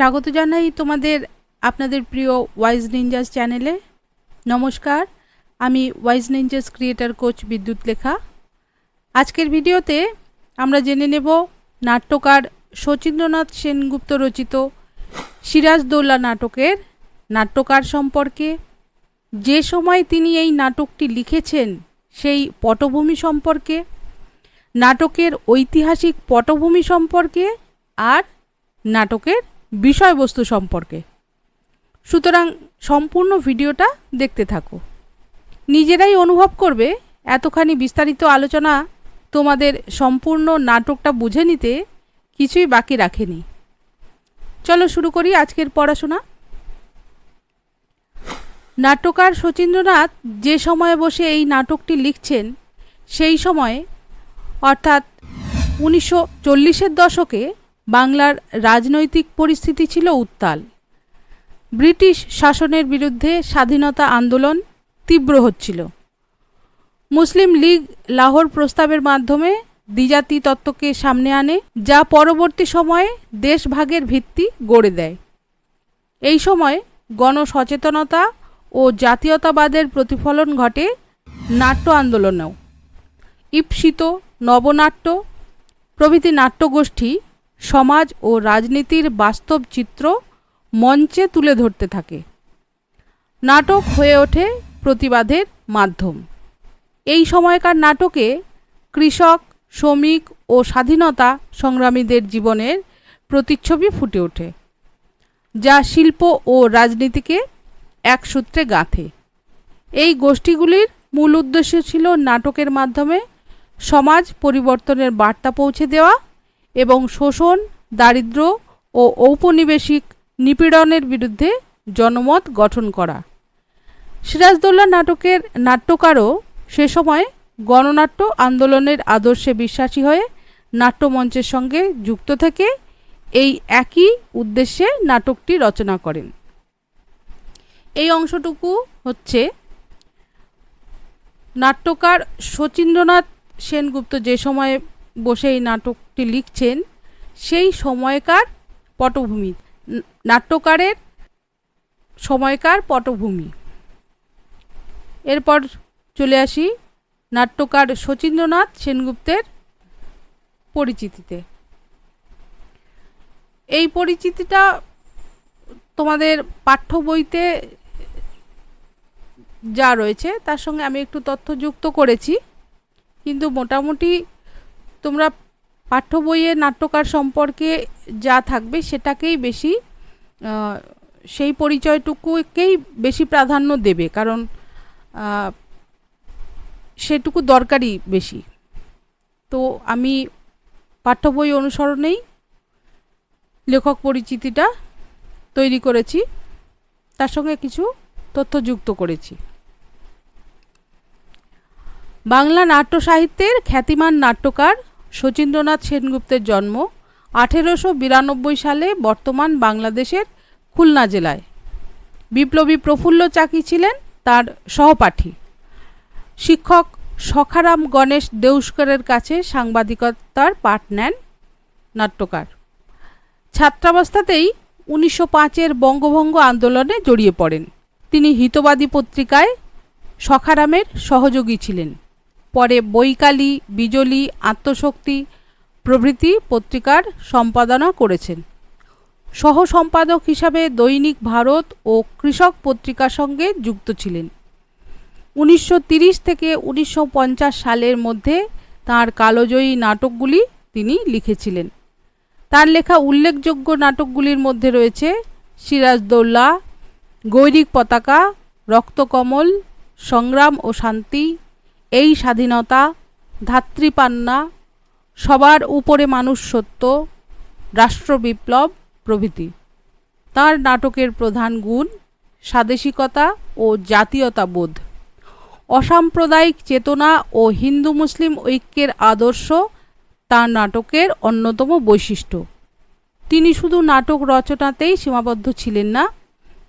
স্বাগত জানাই তোমাদের, আপনাদের প্রিয় ওয়াইজ নিঞ্জাস চ্যানেলে নমস্কার, আমি ওয়াইজ নিঞ্জাস ক্রিয়েটার কোচ বিদ্যুৎ লেখা। আজকের ভিডিওতে আমরা জেনে নেব নাট্যকার শচীন্দ্রনাথ সেনগুপ্ত রচিত সিরাজদৌল্লা নাটকের নাট্যকার সম্পর্কে। যে সময় তিনি এই নাটকটি লিখেছেন সেই পটভূমি সম্পর্কে, নাটকের ঐতিহাসিক পটভূমি সম্পর্কে আর নাটকের বিষয়বস্তু সম্পর্কে। সুতরাং সম্পূর্ণ ভিডিওটা দেখতে থাকো। নিজেরাই অনুভব করবে এতখানি বিস্তারিত আলোচনা তোমাদের সম্পূর্ণ নাটকটা বুঝে নিতে কিছুই বাকি রাখেনি। চলো শুরু করি আজকের পড়াশোনা। নাট্যকার শচীন্দ্রনাথ যে সময়ে বসে এই নাটকটি লিখছেন, সেই সময়ে, অর্থাৎ উনিশশো চল্লিশের দশকে বাংলার রাজনৈতিক পরিস্থিতি ছিল উত্তাল। ব্রিটিশ শাসনের বিরুদ্ধে স্বাধীনতা আন্দোলন তীব্র হচ্ছিল। মুসলিম লীগ লাহোর প্রস্তাবের মাধ্যমে দ্বিজাতি তত্ত্বকে সামনে আনে, যা পরবর্তী সময়ে দেশভাগের ভিত্তি গড়ে দেয়। এই সময় গণসচেতনতা ও জাতীয়তাবাদের প্রতিফলন ঘটে নাট্য আন্দোলনেও। ঈপ্সিত নবনাট্য প্রভৃতি নাট্যগোষ্ঠী সমাজ ও রাজনীতির বাস্তব চিত্র মঞ্চে তুলে ধরতে থাকে। নাটক হয়ে ওঠে প্রতিবাদের মাধ্যম। এই সময়কার নাটকে কৃষক, শ্রমিক ও স্বাধীনতা সংগ্রামীদের জীবনের প্রতিচ্ছবি ফুটে ওঠে, যা শিল্প ও রাজনীতিকে এক সূত্রে গাঁথে। এই গোষ্ঠীগুলির মূল উদ্দেশ্য ছিল নাটকের মাধ্যমে সমাজ পরিবর্তনের বার্তা পৌঁছে দেওয়া এবং শোষণ দারিদ্র ও ঔপনিবেশিক নিপীড়নের বিরুদ্ধে জনমত গঠন করা। সিরাজদৌল্লা নাটকের নাট্যকারও সে সময় গণনাট্য আন্দোলনের আদর্শে বিশ্বাসী হয়ে নাট্যমঞ্চের সঙ্গে যুক্ত থেকে এই একই উদ্দেশ্যে নাটকটি রচনা করেন। এই অংশটুকু হচ্ছে নাট্যকার শচীন্দ্রনাথ সেনগুপ্ত যে সময়ে বসে এই নাটকটি লিখছেন সেই সময়কার পটভূমি নাট্যকারের সময়কার পটভূমি। এরপর চলে আসি নাট্যকার শচীন্দ্রনাথ সেনগুপ্তের পরিচিতিতে। এই পরিচিতিটা তোমাদের পাঠ্য বইতে যা রয়েছে, তার সঙ্গে আমি একটু তথ্য যুক্ত করেছি, কিন্তু মোটামুটি তোমরা পাঠ্য বইয়ের নাট্যকার সম্পর্কে যা থাকবে সেটাকেই বেশি সেই পরিচয়টুকুকেই বেশি প্রাধান্য দেবে, কারণ সেটুকু দরকারই বেশি। তো আমি পাঠ্য বই অনুসরণেই লেখক পরিচিতিটা তৈরি করেছি, তার সঙ্গে কিছু তথ্য যুক্ত করেছি। বাংলা নাট্য সাহিত্যের খ্যাতিমান নাট্যকার শচীন্দ্রনাথ সেনগুপ্তের জন্ম আঠেরোশো বিরানব্বই সালে বর্তমান বাংলাদেশের খুলনা জেলায়। বিপ্লবী প্রফুল্ল চাকি ছিলেন তার সহপাঠী। শিক্ষক সখারাম গণেশ দেউস্করের কাছে সাংবাদিকতার পাঠ নেন নাট্যকার। ছাত্রাবস্থাতেই উনিশশো পাঁচের বঙ্গভঙ্গ আন্দোলনে জড়িয়ে পড়েন। তিনি হিতবাদী পত্রিকায় সখারামের সহযোগী ছিলেন। পরে বৈকালী, বিজলি, আত্মশক্তি প্রভৃতি পত্রিকার সম্পাদনা করেছেন। সহ সম্পাদক হিসাবে দৈনিক ভারত ও কৃষক পত্রিকার সঙ্গে যুক্ত ছিলেন। উনিশশো থেকে উনিশশো পঞ্চাশ সালের মধ্যে তার কালোজয়ী নাটকগুলি তিনি লিখেছিলেন। তার লেখা উল্লেখযোগ্য নাটকগুলির মধ্যে রয়েছে সিরাজদৌল্লা গৈরিক পতাকা, রক্তকমল, সংগ্রাম ও শান্তি এই স্বাধীনতা, ধাত্রীপান্না, সবার উপরে মানুষ সত্য রাষ্ট্রবিপ্লব প্রভৃতি। তার নাটকের প্রধান গুণ স্বাদেশিকতা ও জাতীয়তাবোধ। অসাম্প্রদায়িক চেতনা ও হিন্দু মুসলিম ঐক্যের আদর্শ তার নাটকের অন্যতম বৈশিষ্ট্য। তিনি শুধু নাটক রচনাতেই সীমাবদ্ধ ছিলেন না,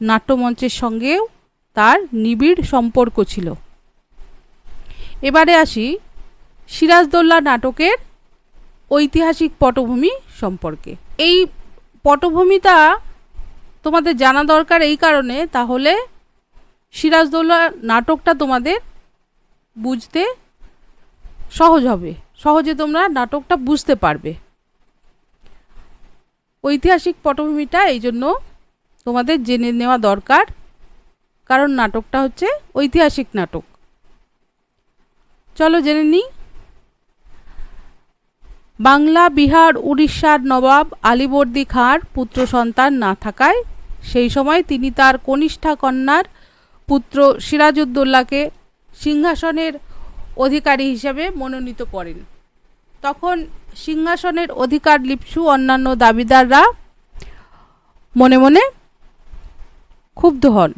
নাট্যমঞ্চের সঙ্গেও তার নিবিড় সম্পর্ক ছিল। এবারে আসি সিরাজদৌল্লা নাটকের ঐতিহাসিক পটভূমি সম্পর্কে। এই পটভূমিটা তোমাদের জানা দরকার এই কারণে, তাহলে সিরাজদৌল্লা নাটকটা তোমাদের বুঝতে সহজ হবে, সহজে তোমরা নাটকটা বুঝতে পারবে। ঐতিহাসিক পটভূমিটা এই জন্য তোমাদের জেনে নেওয়া দরকার, কারণ নাটকটা হচ্ছে ঐতিহাসিক নাটক। চলো জেনে নিই। বাংলা, বিহার, উড়িষ্যার নবাব আলীবর্দী খাঁর পুত্র সন্তান না থাকায় সেই সময় তিনি তার কনিষ্ঠা কন্যার পুত্র সিরাজউদ্দৌলাকে সিংহাসনের অধিকারী হিসেবে মনোনীত করেন। তখন সিংহাসনের অধিকার লিপসু অন্যান্য দাবিদাররা মনে মনে ক্ষুব্ধ হন।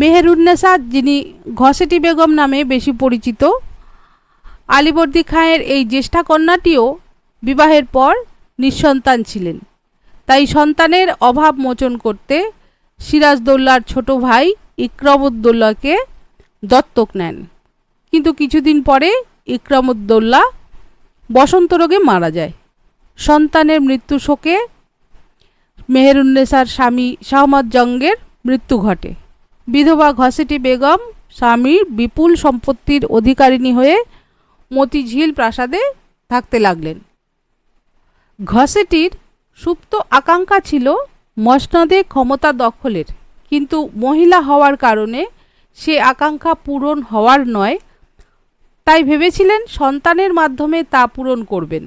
মেহেরুন্নেসা যিনি ঘসেটি বেগম নামে বেশি পরিচিত, আলিবর্দী খাঁয়ের এই জ্যেষ্ঠা কন্যাটিও বিবাহের পর নিঃসন্তান ছিলেন। তাই সন্তানের অভাব মোচন করতে সিরাজদৌল্লার ছোট ভাই ইকরামুদ্দৌল্লাকে দত্তক নেন। কিন্তু কিছুদিন পরে ইকরামুদ্দৌল্লা বসন্ত রোগে মারা যায়। সন্তানের মৃত্যু শোকে মেহেরুন্নেসার স্বামী শাহমদ জঙ্গের মৃত্যু ঘটে। বিধবা ঘসেটি বেগম, স্বামীর বিপুল সম্পত্তির অধিকারিণী হয়ে মতিঝিল প্রাসাদে থাকতে লাগলেন। ঘসেটির সুপ্ত আকাঙ্ক্ষা ছিল মসনদে ক্ষমতা দখলের, কিন্তু মহিলা হওয়ার কারণে সে আকাঙ্ক্ষা পূরণ হওয়ার নয়। তাই ভেবেছিলেন সন্তানের মাধ্যমে তা পূরণ করবেন।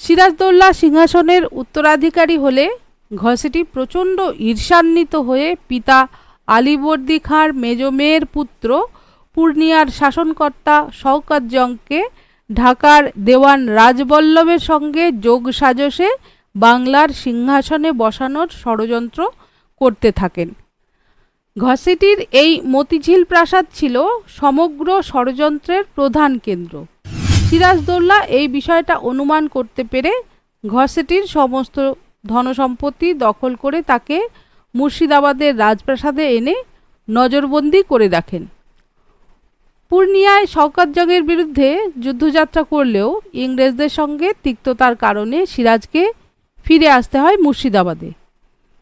সিরাজদৌল্লা সিংহাসনের উত্তরাধিকারী হলে ঘসেটি প্রচণ্ড ঈর্ষান্বিত হয়ে পিতা আলীবর্দী খাঁর মেজ মেয়ের পুত্র, পূর্ণিয়ার শাসনকর্তা শওকত জংকে, ঢাকার দেওয়ান রাজবল্লভের সঙ্গে যোগ সাজসে বাংলার সিংহাসনে বসানোর ষড়যন্ত্র করতে থাকেন। ঘসিটির এই মতিঝিল প্রাসাদ ছিল সমগ্র ষড়যন্ত্রের প্রধান কেন্দ্র। সিরাজদৌল্লা এই বিষয়টা অনুমান করতে পেরে ঘসেটির সমস্ত ধনসম্পত্তি দখল করে তাকে মুর্শিদাবাদের রাজপ্রাসাদে এনে নজরবন্দি করে রাখেন। পূর্ণিয়ায় শওকত জংয়ের বিরুদ্ধে যুদ্ধযাত্রা করলেও ইংরেজদের সঙ্গে তিক্ততার কারণে সিরাজকে ফিরে আসতে হয় মুর্শিদাবাদে।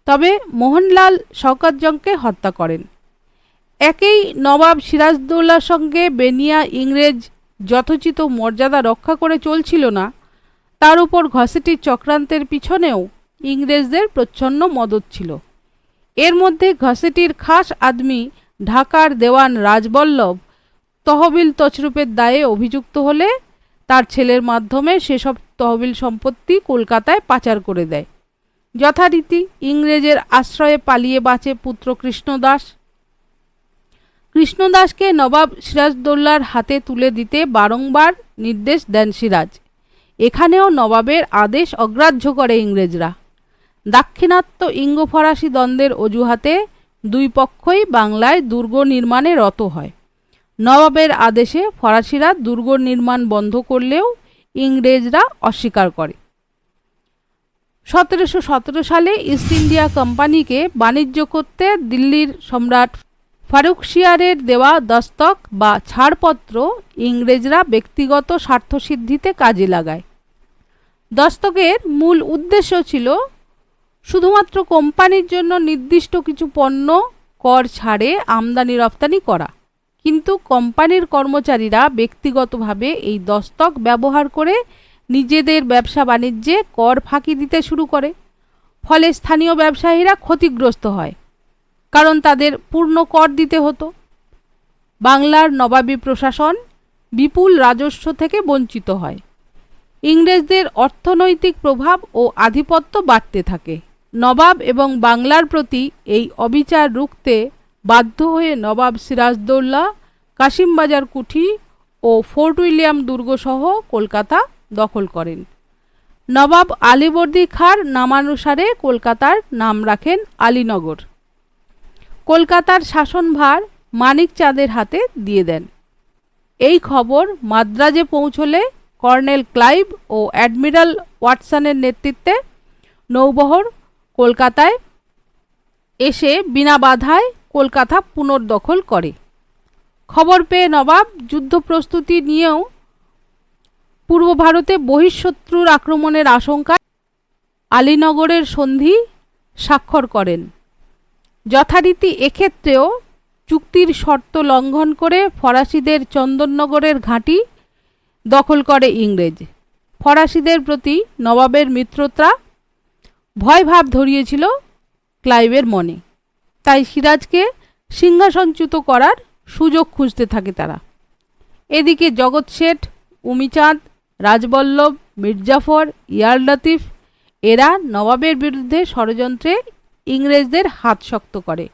তবে মোহনলাল শওকত জংকে হত্যা করেন। একেই নবাব সিরাজদৌল্লার সঙ্গে বেনিয়া ইংরেজ যথোচিত মর্যাদা রক্ষা করে চলছিল না, তার উপর ঘসেটির চক্রান্তের পিছনেও ইংরেজদের প্রচ্ছন্ন মদত ছিল। এর মধ্যে ঘসেটির খাস আদমি ঢাকার দেওয়ান রাজবল্লভ তহবিল তছরূপের দায়ে অভিযুক্ত হলে তার ছেলের মাধ্যমে সেসব তহবিল সম্পত্তি কলকাতায় পাচার করে দেয়। যথারীতি ইংরেজের আশ্রয়ে পালিয়ে বাঁচে পুত্র কৃষ্ণদাস কৃষ্ণদাসকে নবাব সিরাজদৌল্লার হাতে তুলে দিতে বারংবার নির্দেশ দেন সিরাজ। এখানেও নবাবের আদেশ অগ্রাহ্য করে ইংরেজরা। দাক্ষিণাত্য ইঙ্গ ফরাসি দ্বন্দ্বের অজুহাতে দুই পক্ষই বাংলায় দুর্গ নির্মাণে রত হয়। নবাবের আদেশে ফরাসিরা দুর্গ নির্মাণ বন্ধ করলেও ইংরেজরা অস্বীকার করে। সতেরোশো সতেরো সালে ইস্ট ইন্ডিয়া কোম্পানিকে বাণিজ্য করতে দিল্লির সম্রাট ফারুকশিয়ারের দেওয়া দস্তক বা ছাড়পত্র ইংরেজরা ব্যক্তিগত স্বার্থসিদ্ধিতে কাজে লাগায়। দস্তকের মূল উদ্দেশ্য ছিল শুধুমাত্র কোম্পানির জন্য নির্দিষ্ট কিছু পণ্য, কর ছাড়ে, আমদানি রপ্তানি করা। কিন্তু কোম্পানির কর্মচারীরা ব্যক্তিগতভাবে এই দস্তক ব্যবহার করে নিজেদের ব্যবসা বাণিজ্যে কর ফাঁকি দিতে শুরু করে। ফলে স্থানীয় ব্যবসায়ীরা ক্ষতিগ্রস্ত হয়, কারণ তাদের পূর্ণ কর দিতে হতো। বাংলার নবাবী প্রশাসন বিপুল রাজস্ব থেকে বঞ্চিত হয়। ইংরেজদের অর্থনৈতিক প্রভাব ও আধিপত্য বাড়তে থাকে। নবাব এবং বাংলার প্রতি এই অবিচার রুখতে বাধ্য হয়ে নবাব সিরাজদৌল্লা কাশিমবাজার কুঠি ও ফোর্ট উইলিয়াম দুর্গসহ কলকাতা দখল করেন। নবাব আলীবর্দী খাঁর নামানুসারে কলকাতার নাম রাখেন আলীনগর। কলকাতার শাসনভার মানিক চাঁদের হাতে দিয়ে দেন। এই খবর মাদ্রাজে পৌঁছলে কর্নেল ক্লাইভ ও অ্যাডমিরাল ওয়াটসনের নেতৃত্বে নৌবহর কলকাতায় এসে বিনা বাধায় কলকাতা পুনর্দখল করে। খবর পেয়ে নবাব যুদ্ধ প্রস্তুতি নিয়েও পূর্ব ভারতে বহিঃশত্রুর আক্রমণের আশঙ্কা আলীনগরের সন্ধি স্বাক্ষর করেন। যথারীতি এক্ষেত্রেও চুক্তির শর্ত লঙ্ঘন করে ফরাসিদের চন্দননগরের ঘাঁটি দখল করে ইংরেজ। ফরাসিদের প্রতি নবাবের মিত্রতা ভয়ভাব ধরিয়েছিল ক্লাইভের মনে। তাই সিরাজকে সিংহাসনচ্যুত করার সুযোগ খুঁজতে থাকে তারা। এদিকে জগৎ শেঠ, উমিচাঁদ, রাজবল্লভ, মির্জাফর, ইয়ার লতিফ, এরা নবাবের বিরুদ্ধে ষড়যন্ত্রে ইংরেজদের হাত শক্ত করে।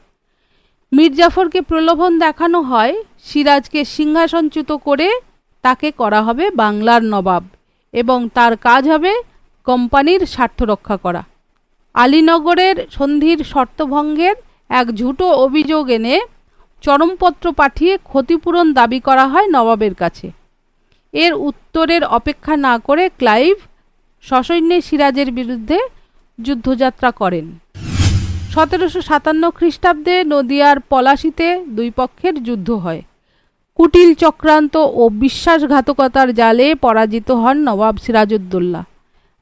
মির্জাফরকে প্রলোভন দেখানো হয় সিরাজকে সিংহাসনচ্যুত করে তাকে করা হবে বাংলার নবাব এবং তার কাজ হবে কোম্পানির স্বার্থ রক্ষা করা। আলীনগরের সন্ধির শর্তভঙ্গের এক ঝুটো অভিযোগ এনে চরমপত্র পাঠিয়ে ক্ষতিপূরণ দাবি করা হয় নবাবের কাছে। এর উত্তরের অপেক্ষা না করে ক্লাইভ সসৈন্যে সিরাজের বিরুদ্ধে যুদ্ধযাত্রা করেন। সতেরোশো সাতান্ন খ্রিস্টাব্দে নদিয়ার পলাশিতে দুই পক্ষের যুদ্ধ হয়। কুটিল চক্রান্ত ও বিশ্বাসঘাতকতার জালে পরাজিত হন নবাব সিরাজউদ্দৌলা।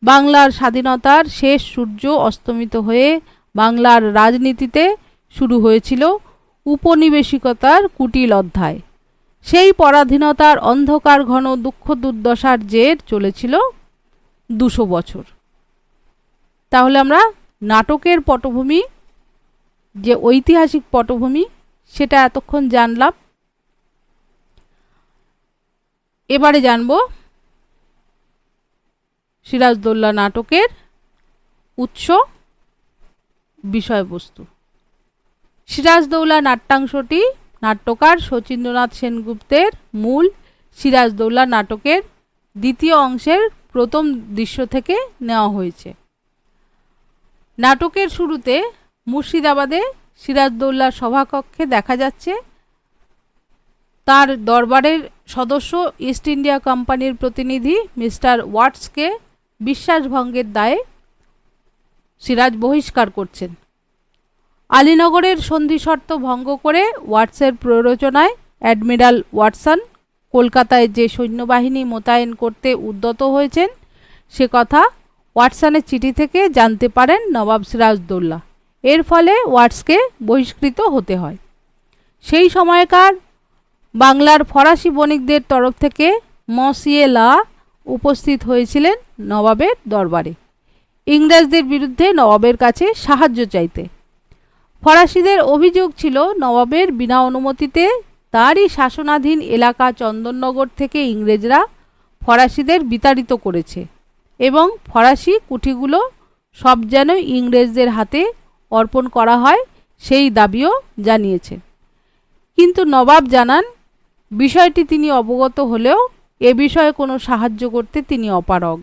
বাংলার স্বাধীনতার শেষ সূর্য অস্তমিত হয়ে বাংলার রাজনীতিতে শুরু হয়েছিল উপনিবেশিকতার কুটিল অধ্যায়। সেই পরাধীনতার অন্ধকার ঘন দুঃখ দুর্দশার জের চলেছিল দুশো বছর। তাহলে আমরা নাটকের পটভূমি, যে ঐতিহাসিক পটভূমি, সেটা এতক্ষণ জানলাম। এবারে জানব সিরাজদৌল্লা নাটকের উৎস বিষয়বস্তু। সিরাজদৌল্লা নাট্যাংশটি নাট্যকার শচীন্দ্রনাথ সেনগুপ্তের মূল সিরাজদৌল্লা নাটকের দ্বিতীয় অংশের প্রথম দৃশ্য থেকে নেওয়া হয়েছে। নাটকের শুরুতে মুর্শিদাবাদে সিরাজদৌল্লার সভাকক্ষে দেখা যাচ্ছে, তার দরবারের সদস্য ইস্ট ইন্ডিয়া কোম্পানির প্রতিনিধি মিস্টার ওয়াটসকে বিশ্বাসভঙ্গের দায়ে সিরাজ বহিষ্কার করছেন। আলীনগরের সন্ধি শর্ত ভঙ্গ করে ওয়াটসের প্ররোচনায় অ্যাডমিরাল ওয়াটসন কলকাতায় যে সৈন্যবাহিনী মোতায়েন করতে উদ্যত হয়েছেন, সে কথা ওয়াটসনের চিঠি থেকে জানতে পারেন নবাব সিরাজদৌল্লা এর ফলে ওয়াটসকে বহিষ্কৃত হতে হয়। সেই সময়কার বাংলার ফরাসি বণিকদের তরফ থেকে মসিয়ে লা উপস্থিত হয়েছিলেন নবাবের দরবারে। ইংরেজদের বিরুদ্ধে নবাবের কাছে সাহায্য চাইতে। ফরাসিদের অভিযোগ ছিল, নবাবের বিনা অনুমতিতে তারই শাসনাধীন এলাকা চন্দননগর থেকে ইংরেজরা ফরাসিদের বিতাড়িত করেছে এবং ফরাসি কুঠিগুলো সব যেন ইংরেজদের হাতে অর্পণ করা হয় সেই দাবিও জানিয়েছে। কিন্তু নবাব জানান, বিষয়টি তিনি অবগত হলেও এ বিষয়ে কোনো সাহায্য করতে তিনি অপারগ।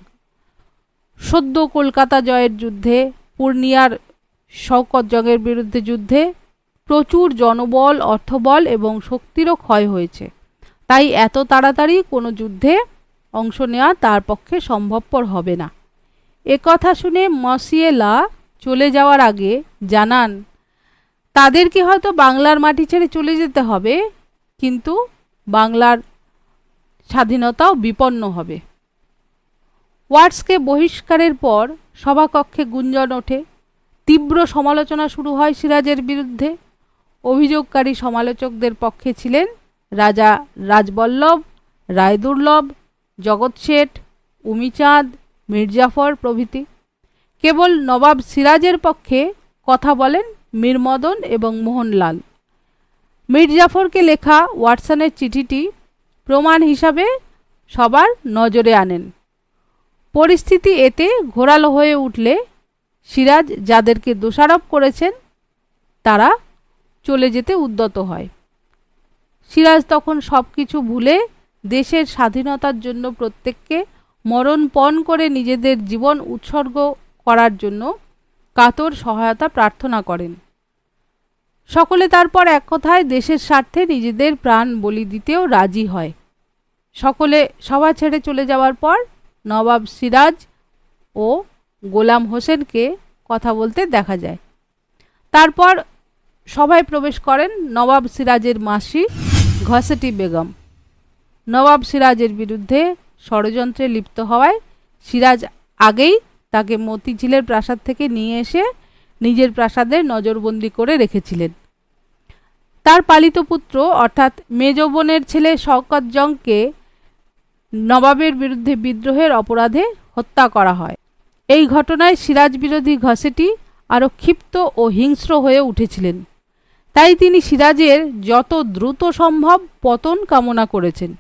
সদ্য কলকাতা জয়ের যুদ্ধে, পূর্ণিয়ার শওকত জগের বিরুদ্ধে যুদ্ধে প্রচুর জনবল, অর্থবল এবং শক্তিরও ক্ষয় হয়েছে। তাই এত তাড়াতাড়ি কোনো যুদ্ধে অংশ নেওয়া তার পক্ষে সম্ভবপর হবে না। এ কথা শুনে মসিয়েলা চলে যাওয়ার আগে জানান, তাদেরকে হয়তো বাংলার মাটি ছেড়ে চলে যেতে হবে, কিন্তু বাংলার স্বাধীনতাও বিপন্ন হবে। ওয়ার্ডসকে বহিষ্কারের পর সভাকক্ষে গুঞ্জন ওঠে। তীব্র সমালোচনা শুরু হয় সিরাজের বিরুদ্ধে। অভিযোগকারী সমালোচকদের পক্ষে ছিলেন রাজা রাজবল্লভ, রায়দুর্লভ, জগৎ শেঠ, উমিচাঁদ, মির্জাফর প্রভৃতি। কেবল নবাব সিরাজের পক্ষে কথা বলেন মীরমদন এবং মোহনলাল। মির্জাফরকে লেখা ওয়াটসনের চিঠিটি প্রমাণ হিসাবে সবার নজরে আনেন। পরিস্থিতি এতে ঘোরালো হয়ে উঠলে সিরাজ যাদেরকে দোষারোপ করেছেন, তারা চলে যেতে উদ্যত হয়। সিরাজ তখন সব কিছু ভুলে দেশের স্বাধীনতার জন্য প্রত্যেককে মরণপণ করে নিজেদের জীবন উৎসর্গ করার জন্য কাতর সহায়তা প্রার্থনা করেন। সকলে তারপর এক কথায় দেশের স্বার্থে নিজেদের প্রাণ বলি দিতেও রাজি হয়। সকলে সভা ছেড়ে চলে যাওয়ার পর নবাব সিরাজ ও গোলাম হোসেনকে কথা বলতে দেখা যায়। তারপর সভায় প্রবেশ করেন নবাব সিরাজের মাসি ঘসেটি বেগম। নবাব সিরাজের বিরুদ্ধে ষড়যন্ত্রে লিপ্ত হওয়ায় সিরাজ আগেই তাকে মতিঝিলের প্রাসাদ থেকে নিয়ে এসে নিজের প্রাসাদে নজরবন্দি করে রেখেছিলেন। তার পালিত পুত্র, অর্থাৎ মেজ বোনের ছেলে শওকত জংকে নবাবের বিরুদ্ধে বিদ্রোহের অপরাধে হত্যা করা হয়। এই ঘটনায় সিরাজ বিরোধী ঘসেটি আরও ক্ষিপ্ত ও হিংস্র হয়ে উঠেছিলেন। তাই তিনি সিরাজের যত দ্রুত সম্ভব পতন কামনা করেছেন।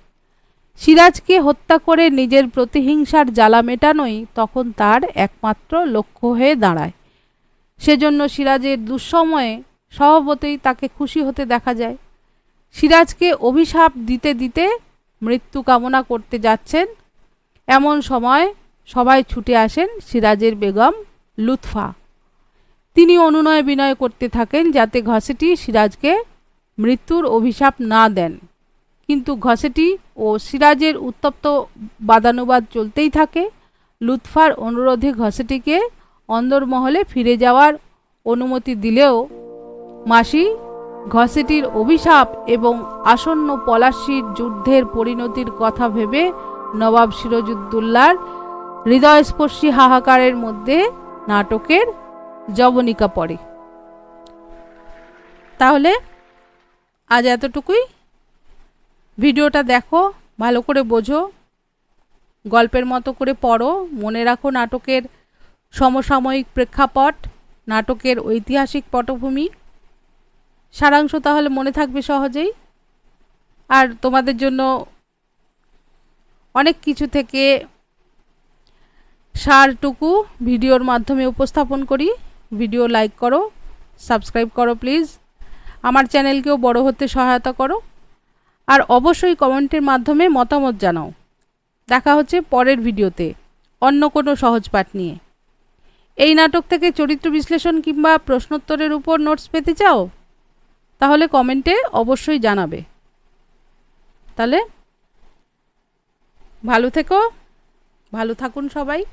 সিরাজকে হত্যা করে নিজের প্রতিহিংসার জ্বালা মেটানোই তখন তার একমাত্র লক্ষ্য হয়ে দাঁড়ায়। সেজন্য সিরাজের দুঃসময়ে স্বভাবতেই তাকে খুশি হতে দেখা যায়। সিরাজকে অভিশাপ দিতে দিতে মৃত্যু কামনা করতে যাচ্ছেন। এমন সময় সবাই ছুটে আসেন সিরাজের বেগম লুৎফা। তিনি অনুনয় বিনয় করতে থাকেন যাতে ঘসেটি সিরাজকে মৃত্যুর অভিশাপ না দেন। কিন্তু ঘসেটি ও সিরাজের উত্তপ্ত বাদানুবাদ চলতেই থাকে। লুৎফার অনুরোধে ঘসেটিকে অন্দরমহলে ফিরে যাওয়ার অনুমতি দিলেও মাসি ঘসেটির অভিশাপ এবং আসন্ন পলাশির যুদ্ধের পরিণতির কথা ভেবে নবাব সিরাজউদ্দৌলার হৃদয়স্পর্শী হাহাকারের মধ্যে নাটকের জবনিকা পড়ে। তাহলে আজ এতটুকুই। ভিডিওটা দেখো, ভালো করে বোঝো, গল্পের মতো করে পড়ো, মনে রাখো নাটকের সমসাময়িক প্রেক্ষাপট, নাটকের ঐতিহাসিক পটভূমি। সারাংশ তাহলে মনে থাকবে সহজেই। আর তোমাদের জন্য অনেক কিছু থেকে সারটুকু ভিডিওর মাধ্যমে উপস্থাপন করি। ভিডিও লাইক করো, সাবস্ক্রাইব করো প্লিজ। আমার চ্যানেলকেও বড় হতে সহায়তা করো। আর অবশ্যই কমেন্টের মাধ্যমে মতামত জানাও। দেখা হচ্ছে পরের ভিডিওতে। অন্য কোনো সহজ পাঠ নিয়ে। এই নাটক থেকে চরিত্র বিশ্লেষণ কিংবা প্রশ্নোত্তরের উপর নোটস পেতে চাও? তাহলে কমেন্টে অবশ্যই জানাবে। তাহলে ভালো থেকো, ভালো থাকুন সবাই।